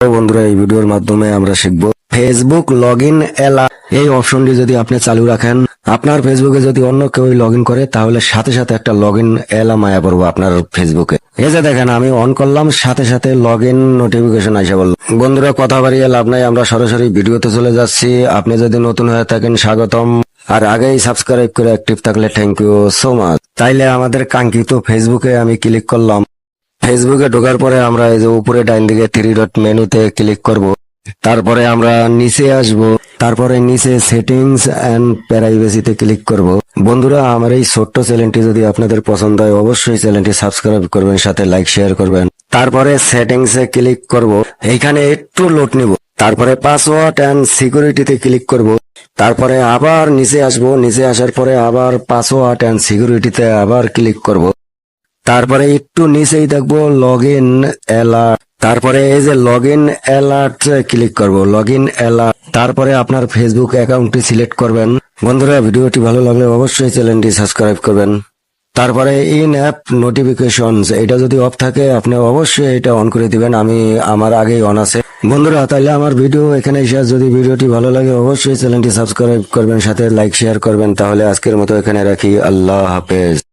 বন্ধুরা, এই ভিডিওর মাধ্যমে আমরা শিখব ফেসবুক লগ ইন এই অপশনটি যদি আপনি চালু রাখেন, আপনার ফেসবুকে যদি অন্য কেউ লগ করে, তাহলে সাথে সাথে একটা লগ ইন এলা মায়া পড়ব আপনার ফেসবুকে এই যে দেখেন, আমি অন করলাম, সাথে সাথে লগ ইন নোটিফিকেশন আসে বলল। বন্ধুরা, কথা বাড়িয়ে লাভ নাই, আমরা সরাসরি ভিডিওতে চলে যাচ্ছি। আপনি যদি নতুন হয়ে থাকেন, স্বাগতম। আর আগেই সাবস্ক্রাইব করে অ্যাক্টিভ থাকলে থ্যাংক ইউ সো মাচ তাইলে আমাদের কাঙ্ক্ষিত ফেসবুকে আমি ক্লিক করলাম। ফেসবুকে ঢোকার পরে আমরা এই যে উপরে ডাইন দিকে থ্রি ডট মেনুতে ক্লিক করব। তারপরে আমরা নিচে আসব। তারপরে নিচে সেটিংস এন্ড প্রাইভেসিতে ক্লিক করব। বন্ধুরা, আমার এই ছোট্ট চ্যানেলটি যদি আপনাদের পছন্দ হয়, অবশ্যই চ্যানেলটি সাবস্ক্রাইব করবেন, সাথে লাইক শেয়ার করবেন। তারপরে সেটিংস এ ক্লিক করব। এইখানে একটু লোড নিব। তারপরে পাসওয়ার্ড এন্ড সিকিউরিটিতে ক্লিক করব। তারপরে আবার নিচে আসব। নিচে আসার পরে আবার পাসওয়ার্ড এন্ড সিকিউরিটিতে আবার ক্লিক করব। তারপরে একটু নিচেই দেখব লগ ইন অ্যালার্ট তারপরে এই যে লগ ইন অ্যালার্ট ক্লিক করব লগ ইন অ্যালার্ট তারপরে আপনার ফেসবুক অ্যাকাউন্টটি সিলেক্ট করবেন। বন্ধুরা, ভিডিওটি ভালো লাগলে অবশ্যই চ্যানেলটি সাবস্ক্রাইব করবেন। তারপরে ইন অ্যাপ নোটিফিকেশন এটা যদি অফ থাকে, আপনি অবশ্যই এটা অন করে দিবেন, আমি আমার আগেই অন আছে। বন্ধুরা তাহলে আমার ভিডিও এখানে শেষ। যদি ভিডিওটি ভালো লাগে, অবশ্যই চ্যানেলটি সাবস্ক্রাইব করবেন, সাথে লাইক শেয়ার করবেন, তাহলে আজকের মতো এখানে রাখি। আল্লাহ হাফেজ।